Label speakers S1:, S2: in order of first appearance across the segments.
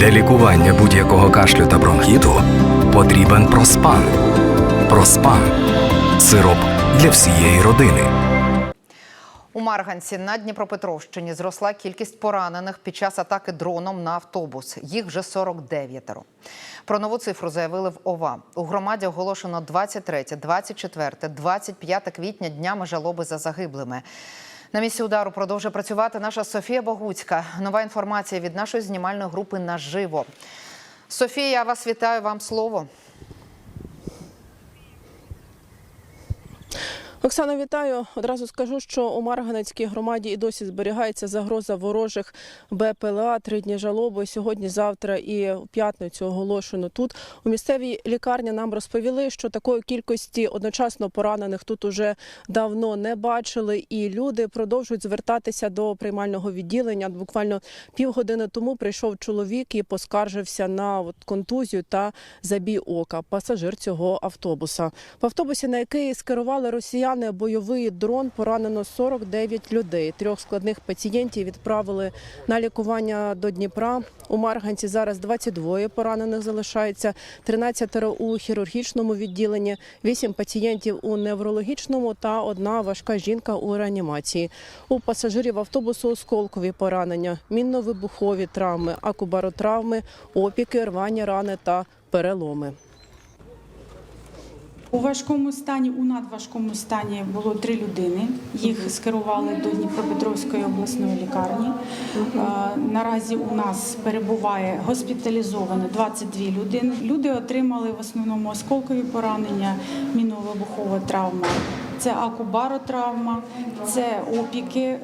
S1: Для лікування будь-якого кашлю та бронхіту потрібен проспан. Проспан сироп для всієї родини.
S2: У Марганці на Дніпропетровщині зросла кількість поранених під час атаки дроном на автобус. Їх вже 49. Про нову цифру заявили в ОВА. У громаді оголошено 23, 24, 25 квітня днями жалоби за загиблими. На місці удару продовжує працювати наша Софія Богуцька. Нова інформація від нашої знімальної групи наживо. Софія, я вас вітаю. Вам слово.
S3: Оксано, вітаю. Одразу скажу, що у Марганецькій громаді і досі зберігається загроза ворожих БПЛА. Три дні жалоби сьогодні, завтра і в п'ятницю оголошено тут. У місцевій лікарні нам розповіли, що такої кількості одночасно поранених тут уже давно не бачили, і люди продовжують звертатися до приймального відділення. Буквально півгодини тому прийшов чоловік і поскаржився на контузію та забій ока. Пасажир цього автобуса. В автобусі, на який скерували росіяни бойовий дрон, поранено 49 людей. Трьох складних пацієнтів відправили на лікування до Дніпра. У Марганці зараз 22 поранених залишається, 13 у хірургічному відділенні, 8 пацієнтів у неврологічному та одна важка жінка у реанімації. У пасажирів автобусу осколкові поранення, мінно-вибухові травми, акубаротравми, опіки, рвані рани та переломи.
S4: У важкому стані, у надважкому стані було три людини. Їх скерували до Дніпропетровської обласної лікарні. Е, Наразі у нас перебуває госпіталізовано 22 людини. Люди отримали в основному осколкові поранення, мінно-вибухова травма, це акубаротравма, це опіки,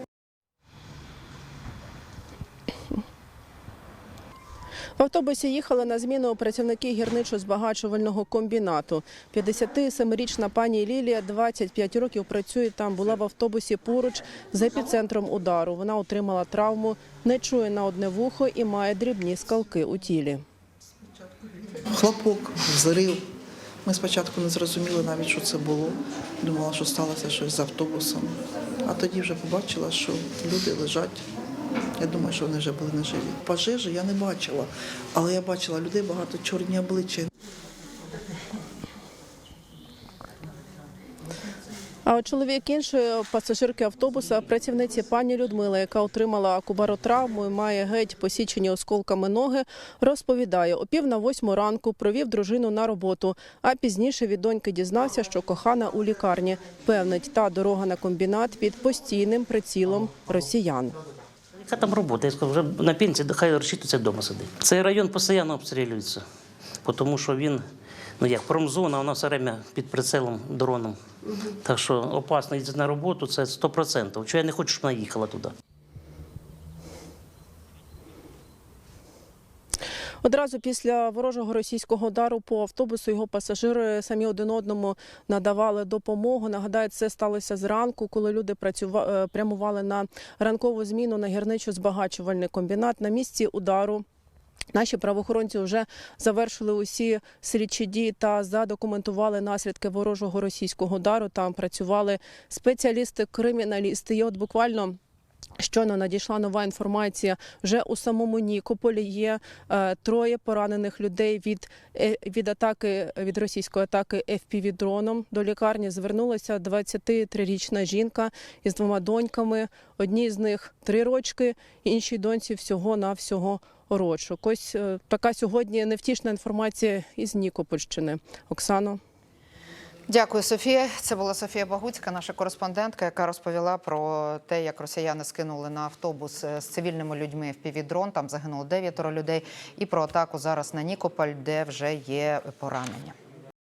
S3: В автобусі їхали на зміну працівники гірничо-збагачувального комбінату. 57-річна пані Лілія 25 років працює там. Була в автобусі поруч з епіцентром удару. Вона отримала травму, не чує на одне вухо і має дрібні скалки у тілі.
S5: Хлопок, взрив. Ми спочатку не зрозуміли навіть, що це було. Думала, що сталося щось з автобусом. А тоді вже побачила, що люди лежать. Я думаю, що вони вже були неживі. Пожежі я не бачила, але я бачила людей багато чорні обличчя.
S3: А чоловік іншої пасажирки автобуса, працівниці пані Людмила, яка отримала акубаротравму і має геть посічені осколками ноги, розповідає, о пів на восьму ранку провів дружину на роботу, а пізніше від доньки дізнався, що кохана у лікарні. Певнить, та дорога на комбінат під постійним прицілом росіян.
S6: Яка там робота? Я сказав, вже на пенсії, хай розчитується вдома сидить. Цей район постійно обстрілюється, тому що він, ну як промзона, вона все время під прицелом дроном. Так що опасно йти на роботу, це 100%. Чого я не хочу, щоб вона їхала туди.
S3: Одразу після ворожого російського удару по автобусу його пасажири самі один одному надавали допомогу. Нагадаю, це сталося зранку, коли люди працюва- е, прямували на ранкову зміну на гірничо-збагачувальний комбінат на місці удару. Наші правоохоронці вже завершили усі слідчі дії та задокументували наслідки ворожого російського удару. Там працювали спеціалісти, криміналісти. І от буквально Щойно надійшла нова інформація. Вже у самому Нікополі є е, троє поранених людей від, е, від атаки від російської атаки fpv дроном До лікарні звернулася 23-річна жінка із двома доньками. Одній з них три рочки, іншій доньці всього на всього рочок. Ось е, така сьогодні невтішна інформація із Нікопольщини. Оксано.
S2: Дякую, Софія. Це була Софія Багуцька, наша кореспондентка, яка розповіла про те, як росіяни скинули на автобус е, з цивільними людьми в півідрон. Там загинуло дев'ятеро людей, і про атаку зараз на Нікополь, де вже є поранення.